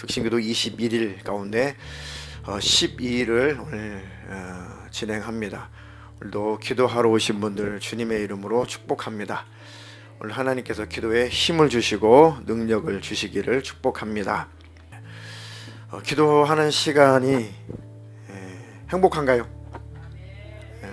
특신기도 21일 가운데 어, 12일을 오늘 어, 진행합니다. 오늘도 기도하러 오신 분들 주님의 이름으로 축복합니다. 오늘 하나님께서 기도에 힘을 주시고 능력을 주시기를 축복합니다. 어, 기도하는 시간이 에, 행복한가요? 에,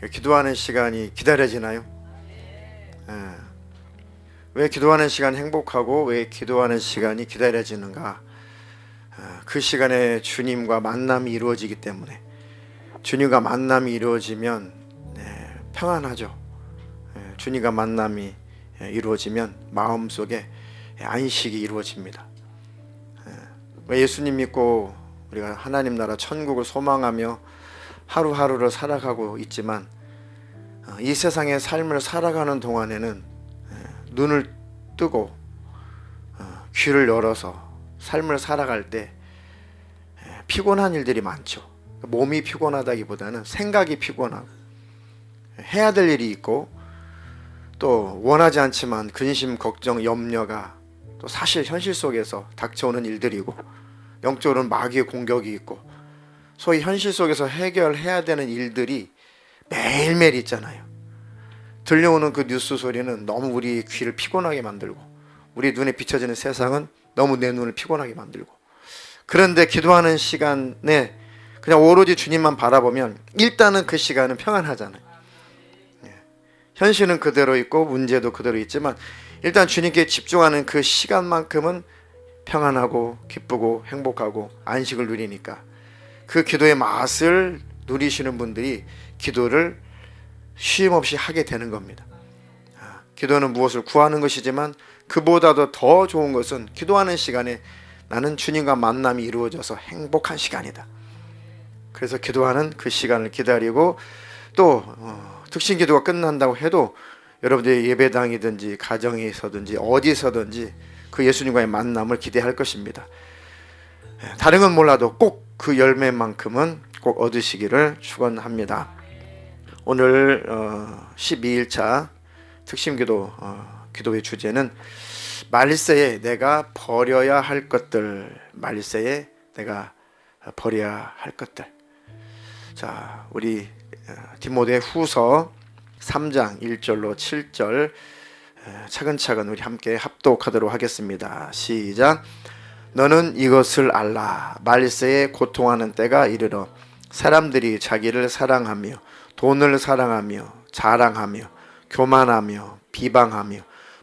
그 기도하는 시간이 기다려지나요? 에, 왜 기도하는 시간 행복하고 왜 기도하는 시간이 기다려지는가? 아, 그 시간에 주님과 만남이 이루어지기 때문에 주님과 만남이 이루어지면 네, 평안하죠. 예, 주님과 만남이 예, 이루어지면 마음 속에 안식이 이루어집니다. 예, 왜 예수님 믿고 우리가 하나님 나라 천국을 소망하며 하루하루를 살아가고 있지만 어, 이 세상의 삶을 살아가는 동안에는 예, 눈을 뜨고 어, 귀를 열어서 삶을 살아갈 때 에, 피곤한 일들이 많죠. 몸이 피곤하다기보다는 생각이 피곤하고 해야 될 일이 있고 또 원하지 않지만 근심, 걱정, 염려가 또 사실 현실 속에서 닥쳐오는 일들이고 영적으로는 마귀의 공격이 있고 소위 현실 속에서 해결해야 되는 일들이 매일매일 있잖아요. 들려오는 그 뉴스 소리는 너무 우리 귀를 피곤하게 만들고 우리 눈에 비춰지는 세상은 너무 내 눈을 피곤하게 만들고 그런데 기도하는 시간에 그냥 오로지 주님만 바라보면 일단은 그 시간은 평안하잖아요. 예. 현실은 그대로 있고 문제도 그대로 있지만 일단 주님께 집중하는 그 시간만큼은 평안하고 기쁘고 행복하고 안식을 누리니까 그 기도의 맛을 누리시는 분들이 기도를 쉼 없이 하게 되는 겁니다. 아, 기도는 무엇을 구하는 것이지만 그보다도 더 좋은 것은 기도하는 시간에 나는 주님과 만남이 이루어져서 행복한 시간이다. 그래서 기도하는 그 시간을 기다리고 또 어, 특신 기도가 끝난다고 해도 여러분들의 예배당이든지 가정에서든지 어디서든지 그 예수님과의 만남을 기대할 것입니다. 예, 다른 건 몰라도 꼭 그 열매만큼은 꼭 얻으시기를 축원합니다. 오늘 어, 12일차 특심기도 어, 기도의 주제는 말세에 내가 버려야 할 것들 말세에 내가 버려야 할 것들. 자 우리 어, 디모데 후서 3장 1절로 7절 에, 차근차근 우리 함께 합독하도록 하겠습니다. 시작. 너는 이것을 알라. 말세에 고통하는 때가 이르러 사람들이 자기를 사랑하며 돈을 사랑하며 자랑하며 교만하며 비방하며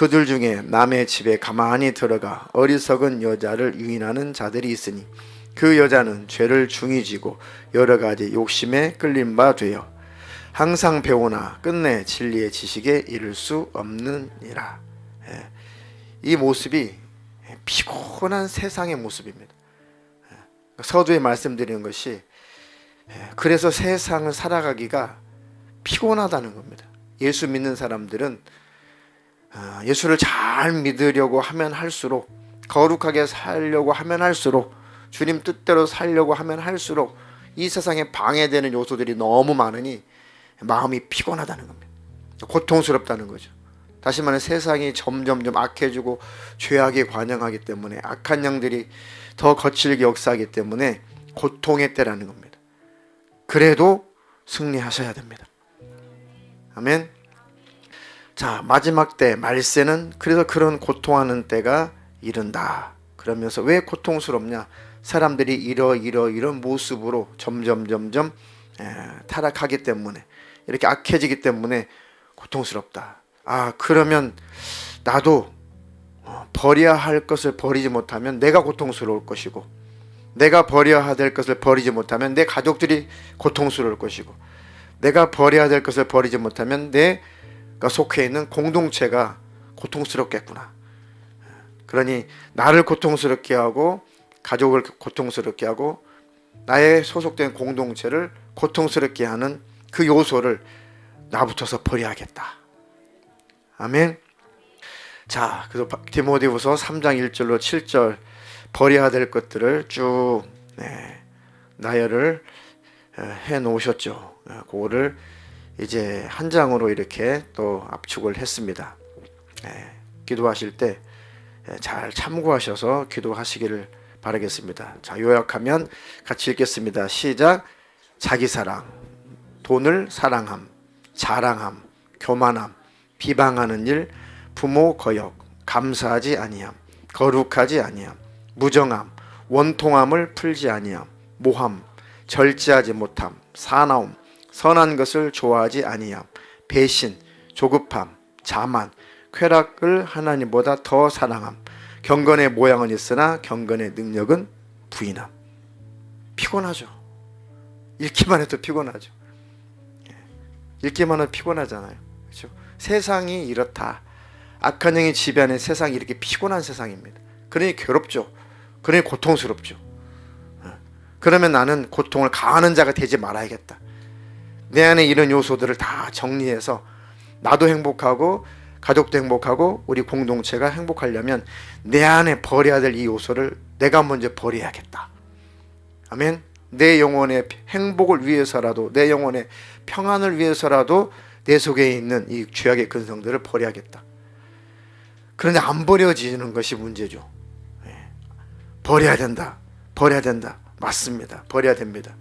그들 중에 남의 집에 가만히 들어가 어리석은 여자를 유인하는 자들이 있으니 그 여자는 죄를 중히 지고 여러 가지 욕심에 끌린 바 되어 항상 배우나 끝내 진리의 지식에 이를 수 없느니라. 예. 이 모습이 피곤한 세상의 모습입니다. 예. 서두에 말씀드리는 것이 예, 그래서 세상을 살아가기가 피곤하다는 겁니다. 예수 믿는 사람들은 아, 예수를 잘 믿으려고 하면 할수록 거룩하게 살려고 하면 할수록 주님 뜻대로 살려고 하면 할수록 이 세상에 방해되는 요소들이 너무 많으니 마음이 피곤하다는 겁니다. 고통스럽다는 거죠. 다시 말해 세상이 점점점 악해지고 죄악에 관영하기 때문에 악한 영들이 더 거칠게 역사하기 때문에 고통의 때라는 겁니다. 그래도 승리하셔야 됩니다. 아멘. 자 마지막 때 말세는 그래서 그런 고통하는 때가 이른다. 그러면서 왜 고통스럽냐? 사람들이 이러 이러 이런 모습으로 점점 점점 에, 타락하기 때문에 이렇게 악해지기 때문에 고통스럽다. 아 그러면 나도 어, 버려야 할 것을 버리지 못하면 내가 고통스러울 것이고 내가 버려야 될 것을 버리지 못하면 내 가족들이 고통스러울 것이고 내가 버려야 될 것을 버리지 못하면 내가 속해 있는 공동체가 고통스럽겠구나. 그러니 나를 고통스럽게 하고 가족을 고통스럽게 하고 나의 소속된 공동체를 고통스럽게 하는 그 요소를 나부터서 버려야겠다. 아멘. 자, 그래서 바- 디모데후서 3장 1절로 7절 버려야 될 것들을 쭉 네, 나열을 어, 해 놓으셨죠. 어, 그거를 이제 한 장으로 이렇게 또 압축을 했습니다. 네, 기도하실 때 잘 참고하셔서 기도하시기를 바라겠습니다. 자, 요약하면 같이 읽겠습니다. 시작. 자기 사랑, 돈을 사랑함, 자랑함, 교만함, 비방하는 일, 부모 거역, 감사하지 아니함, 거룩하지 아니함, 무정함, 원통함을 풀지 아니함, 모함, 절제하지 못함, 사나움, 선한 것을 좋아하지 아니함, 배신, 조급함, 자만, 쾌락을 하나님보다 더 사랑함, 경건의 모양은 있으나 경건의 능력은 부인함. 피곤하죠. 읽기만 해도 피곤하죠. 예. 읽기만 해도 피곤하잖아요. 그렇죠? 세상이 이렇다. 악한 영이 지배하는 세상이 이렇게 피곤한 세상입니다. 그러니 괴롭죠. 그러니 고통스럽죠. 어. 그러면 나는 고통을 가하는 자가 되지 말아야겠다. 내 안에 이런 요소들을 다 정리해서 나도 행복하고 가족도 행복하고 우리 공동체가 행복하려면 내 안에 버려야 될 이 요소를 내가 먼저 버려야겠다. 아멘. 내 영혼의 행복을 위해서라도 내 영혼의 평안을 위해서라도 내 속에 있는 이 죄악의 근성들을 버려야겠다. 그런데 안 버려지는 것이 문제죠. 예. 버려야 된다. 버려야 된다. 맞습니다. 버려야 됩니다.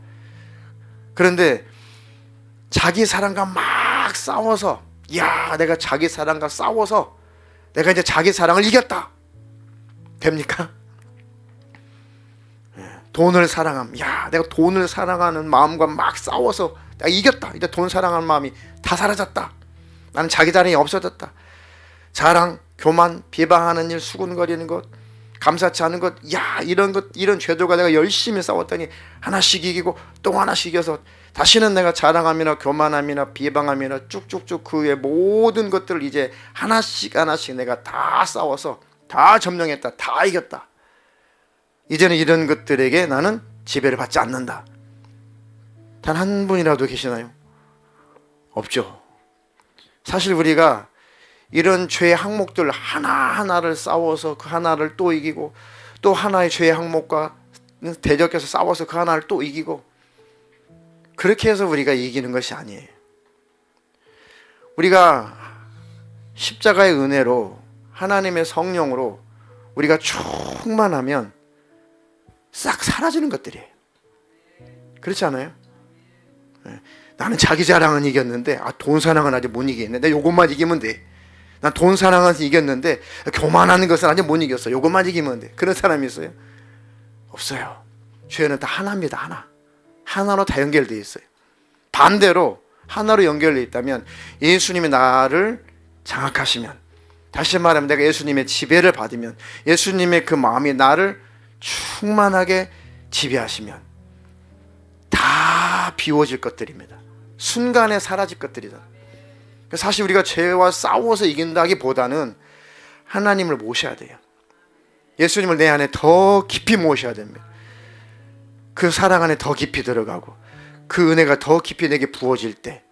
그런데 자기 사랑과 막 싸워서 야 내가 자기 사랑과 싸워서 내가 이제 자기 사랑을 이겼다. 됩니까? 예. 돈을 사랑함. 야 내가 돈을 사랑하는 마음과 막 싸워서 내가 이겼다. 이제 돈 사랑하는 마음이 다 사라졌다. 나는 자기 자랑이 없어졌다. 자랑, 교만, 비방하는 일, 수군거리는 것, 감사치 않은 것, 야 이런 것 이런 죄들과 내가 열심히 싸웠더니 하나씩 이기고 또 하나씩 이겨서 다시는 내가 자랑함이나 교만함이나 비방함이나 쭉쭉쭉 그 외 모든 것들을 이제 하나씩 하나씩 내가 다 싸워서 다 점령했다, 다 이겼다. 이제는 이런 것들에게 나는 지배를 받지 않는다. 단 한 분이라도 계시나요? 없죠. 사실 우리가 이런 죄의 항목들 하나하나를 싸워서 그 하나를 또 이기고 또 하나의 죄의 항목과 대적해서 싸워서 그 하나를 또 이기고 그렇게 해서 우리가 이기는 것이 아니에요. 우리가 십자가의 은혜로 하나님의 성령으로 우리가 충만하면 싹 사라지는 것들이에요. 그렇지 않아요? 예. 나는 자기 자랑은 이겼는데 아, 돈 사랑은 아직 못 이기겠네. 요것만 이기면 돼. 난 돈 사랑은 이겼는데 교만하는 것은 아직 못 이겼어. 요것만 이기면 돼. 그런 사람이 있어요? 없어요. 죄는 다 하나입니다. 하나. 하나로 다 연결되어 있어요. 반대로 하나로 연결되어 있다면 예수님이 나를 장악하시면 다시 말하면 내가 예수님의 지배를 받으면 예수님의 그 마음이 나를 충만하게 지배하시면 다 비워질 것들입니다. 순간에 사라질 것들이다. 사실 우리가 죄와 싸워서 이긴다기보다는 하나님을 모셔야 돼요. 예수님을 내 안에 더 깊이 모셔야 됩니다. 그 사랑 안에 더 깊이 들어가고 그 은혜가 더 깊이 내게 부어질 때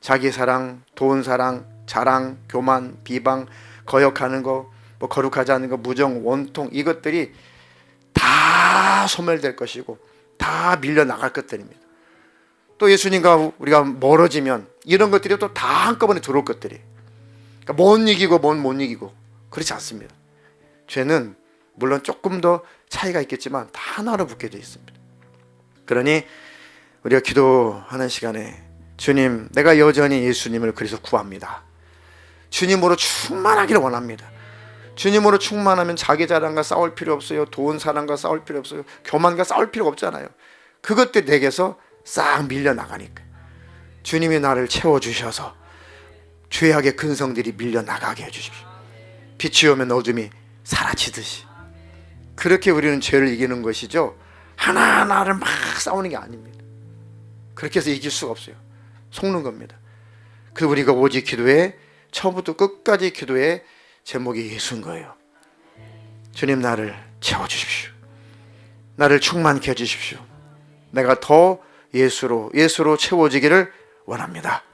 자기 사랑, 돈 사랑, 자랑, 교만, 비방, 거역하는 거, 뭐 거룩하지 않은 거, 무정, 원통 이것들이 다 소멸될 것이고 다 밀려 나갈 것들입니다. 또 예수님과 우리가 멀어지면 이런 것들이 또 다 한꺼번에 들어올 것들이. 그러니까 못 이기고 못못 이기고 그렇지 않습니다. 죄는 물론 조금 더 차이가 있겠지만 다 하나로 되어 있습니다. 그러니 우리가 기도하는 시간에 주님, 내가 여전히 예수님을 그래서 구합니다. 주님으로 충만하기를 원합니다. 주님으로 충만하면 자기 자랑과 싸울 필요 없어요. 돈 사랑과 싸울 필요 없어요. 교만과 싸울 필요 없잖아요. 그것들 내게서 싹 밀려 나가니까. 주님이 나를 채워 주셔서 죄악의 근성들이 밀려 나가게 해 주십시오. 빛이 오면 어둠이 사라지듯이. 그렇게 우리는 죄를 이기는 것이죠. 하나하나를 막 싸우는 게 아닙니다. 그렇게 해서 이길 수가 없어요. 속는 겁니다. 그 우리가 오직 기도에 처음부터 끝까지 기도의 제목이 예수인 거예요. 주님 나를 채워 주십시오. 나를 충만케 해 주십시오. 내가 더 예수로 예수로 채워지기를 원합니다.